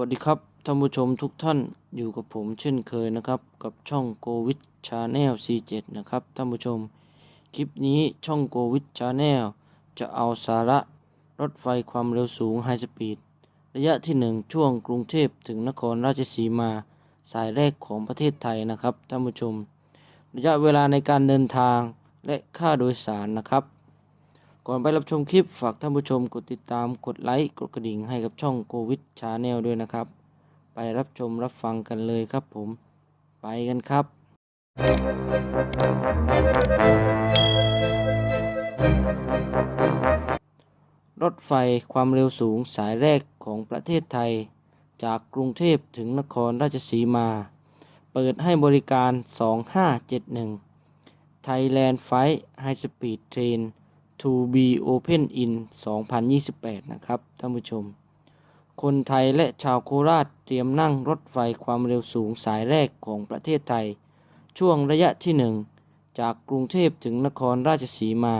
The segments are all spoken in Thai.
วัสดีครับท่านผู้ชมทุกท่านอยู่กับผมเช่นเคยนะครับ กับช่องโกวิ c ชาแนล C7 นะครับท่านผู้ชม คลิปนี้ช่องโกวิ c ชาแนลจะเอาสาระรถไฟความเร็วสูงไฮสปีดระยะที่ 1 ช่วงกรุงเทพถึงนครราชสีมา สายแรกของประเทศไทยนะครับท่านผู้ชม ระยะเวลาในการเดินทางและค่าโดยสารนะครับ ก่อนไปรับชมคลิปฝากท่านผู้ชมกดติดตามกดไลค์กดกระดิ่งให้กับช่องโกวิดชาแนลด้วยนะครับ ไปรับชมรับฟังกันเลยครับผมไปกันครับรถไฟความเร็วสูงสายแรกของประเทศไทย จากกรุงเทพถึงนครราชสีมา เปิดให้บริการ 2571 Thailand Flight High Speed Train to be open in 2028 นะครับ ท่านผู้ชม คนไทยและชาวโคราชเตรียมนั่งรถไฟความเร็วสูงสายแรกของประเทศไทย ช่วงระยะที่ 1 จากกรุงเทพถึงนครราชสีมา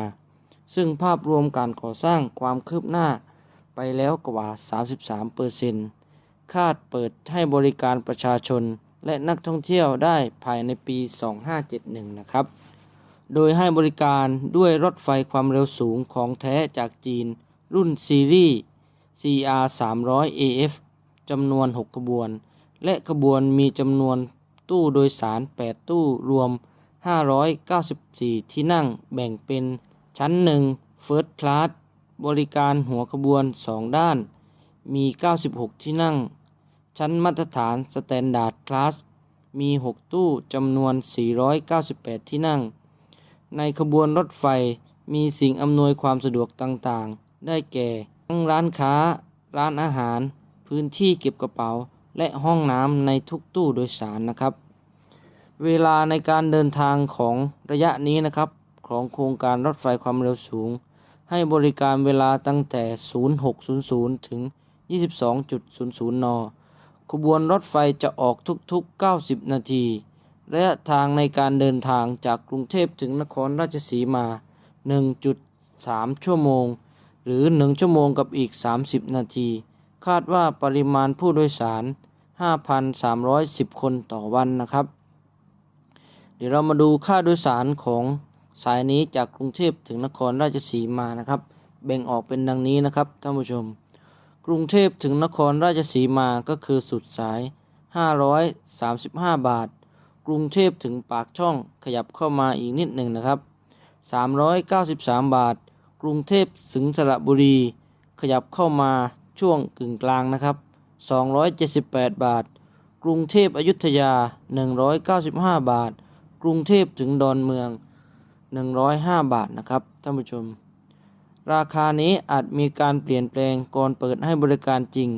ซึ่งภาพรวมการก่อสร้างความคืบหน้าไปแล้วกว่า 33เปอร์เซ็นต์คาดเปิดให้บริการประชาชนและนักท่องเที่ยวได้ภายในปี 2571 นะครับ โดยให้บริการด้วยรถไฟความเร็วสูงของแท้จากจีน รุ่นซีรีส์ CR 300 AF จำนวน 6 ขบวน และขบวนมีจำนวนตู้โดยสาร 8 ตู้รวม 594 ที่นั่งแบ่งเป็นชั้น 1 First Class บริการหัวขบวน 2 ด้าน มี 96 ที่นั่ง ชั้นมาตรฐาน Standard Class มี 6 ตู้จำนวน 498 ที่นั่ง ในขบวนรถไฟมีสิ่งอำนวยความสะดวกต่างๆ ได้แก่ ทั้งร้านค้า ร้านอาหาร พื้นที่เก็บกระเป๋า และห้องน้ำในทุกตู้โดยสารนะครับ เวลาในการเดินทางของระยะนี้นะครับ ของโครงการรถไฟความเร็วสูง ให้บริการเวลาตั้งแต่ 0600 ถึง 22.00 น ขบวนรถไฟจะออกทุกๆ 90 นาที ระยะทางในการเดินทางจากกรุงเทพถึงนครราชสีมา 1.3 ชั่วโมง หรือ 1 ชั่วโมงกับอีก 30 นาที คาดว่าปริมาณผู้โดยสาร 5,310 คนต่อวันนะครับ เดี๋ยวเรามาดูค่าโดยสารของสายนี้จากกรุงเทพถึงนครราชสีมานะครับ แบ่งออกเป็นดังนี้นะครับท่านผู้ชม กรุงเทพถึงนครราชสีมาก็คือสุดสาย 535 บาท กรุงเทพถึงปากช่องขยับเข้ามาอีกนิดหนึ่งนะครับ 393 บาท กรุงเทพถึงสระบุรี ขยับเข้ามาช่วงกึ่งกลางนะครับ 278 บาท กรุงเทพอยุธยา 195 บาท กรุงเทพถึงดอนเมือง 105 บาทนะครับท่านผู้ชม ราคานี้อาจมีการเปลี่ยนแปลงก่อนเปิดให้บริการจริง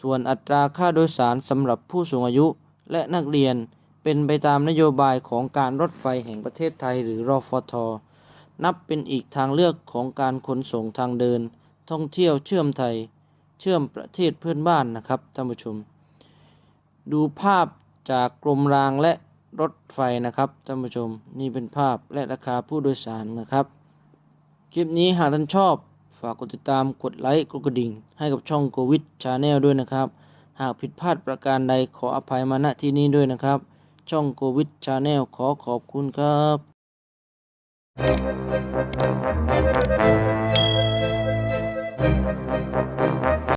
ส่วนอัตราค่าโดยสารสำหรับผู้สูงอายุและนักเรียน เป็นไปตามนโยบายของการรถไฟแห่งประเทศไทยหรือรอฟท นับเป็นอีกทางเลือกของการขนส่งทางเดิน ท่องเที่ยวเชื่อมไทย เชื่อมประเทศเพื่อนบ้านนะครับท่านผู้ชม ดูภาพจากกรมรางและรถไฟนะครับท่านผู้ชมนี่เป็นภาพและราคาผู้โดยสารนะครับ คลิปนี้หากท่านชอบฝากกดติดตามกดไลค์กดกระดิ่ง ให้กับช่องโควิดชาแนลด้วยนะครับ หากผิดพลาดประการใดขออภัยมาณที่นี้ด้วยนะครับ ช่องโควิดชาแนลขอขอบคุณครับ Thank